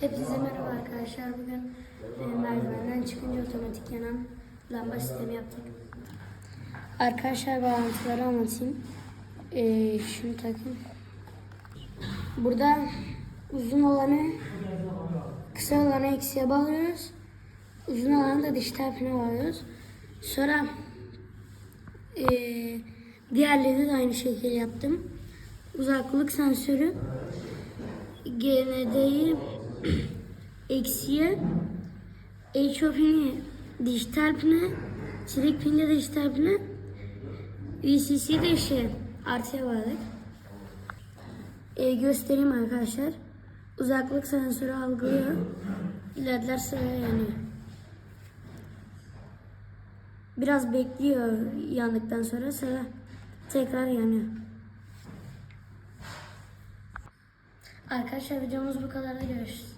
Hepinize merhaba arkadaşlar. Bugün e, merdivenden çıkınca otomatik yanan lamba sistemi yaptık. Arkadaşlar bağlantıları anlatayım. E, şunu takın. Burada uzun olanı kısa olanı eksiye bağlıyoruz. Uzun olanı da dijital pine bağlıyoruz. Sonra e, diğerleri de aynı şekilde yaptım. Uzaklık sensörü GND'yi eksiye HOP'ini dijital pine çelik pinde dijital pine VCC de şey artıya bağladık. Ee, göstereyim arkadaşlar. Uzaklık sensörü algılıyor. LED'ler sıraya yanıyor. Biraz bekliyor yandıktan sonra sıra tekrar yanıyor. Arkadaşlar videomuz bu kadar da görüşürüz.